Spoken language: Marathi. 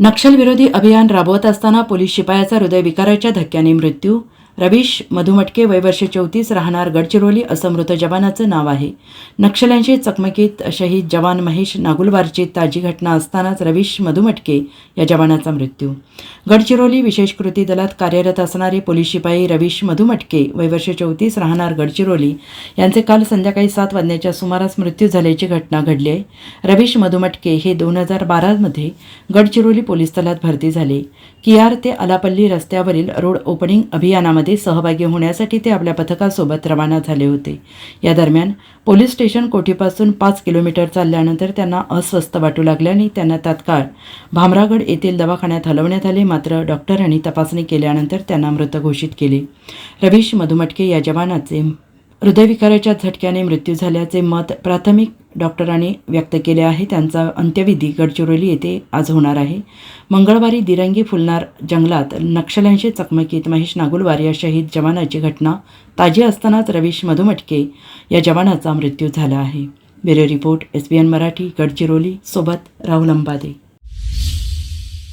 नक्षलविरोधी अभियान राबवत असताना पोलीस शिपायाचा हृदयविकाराच्या धक्क्याने मृत्यू रवीश मधुमटके वयवर्ष चौतीस राहणार गडचिरोली असं मृत जवानाचं नाव आहे. नक्षल्यांशी चकमकीत शहीद जवान महेश नागुलवारची ताजी घटना असतानाच रवीश मधुमटके या जवानाचा मृत्यू. गडचिरोली विशेष कृती दलात कार्यरत असणारे पोलीस शिपाई रवीश मधुमटके वयवर्ष चौतीस राहणार गडचिरोली यांचे काल संध्याकाळी सात वाजण्याच्या सुमारास मृत्यू झाल्याची घटना घडली आहे. रवीश मधुमटके हे दोन हजार बारामध्ये गडचिरोली पोलीस दलात भरती झाले. कियार ते आलापल्ली रस्त्यावरील रोड ओपनिंग अभियानामध्ये सहभागी होण्यासाठी ते आपल्या पथकासोबत रवाना झाले होते. या दरम्यान पोलीस स्टेशन कोठीपासून पाच किलोमीटर चालल्यानंतर त्यांना अस्वस्थ वाटू लागल्याने त्यांना तात्काळ भामरागड येथील दवाखान्यात हलवण्यात आले. मात्र डॉक्टरांनी तपासणी केल्यानंतर त्यांना मृत घोषित केले. रवीश मधुमटके या जवानाचे हृदयविकाराच्या झटक्याने मृत्यू झाल्याचे मत प्राथमिक डॉक्टरांनी व्यक्त केले आहे. त्यांचा अंत्यविधी गडचिरोली येथे आज होणार आहे. मंगळवारी दिरंगी फुलणार जंगलात नक्षल्यांशी चकमकीत महेश नागुलवार या शहीद जवानाची घटना ताजी असतानाच रवीश मधुमटके या जवानाचा मृत्यू झाला आहे. Bureau report S B N Marathi Gadchiroli सोबत राहुल अंबादे.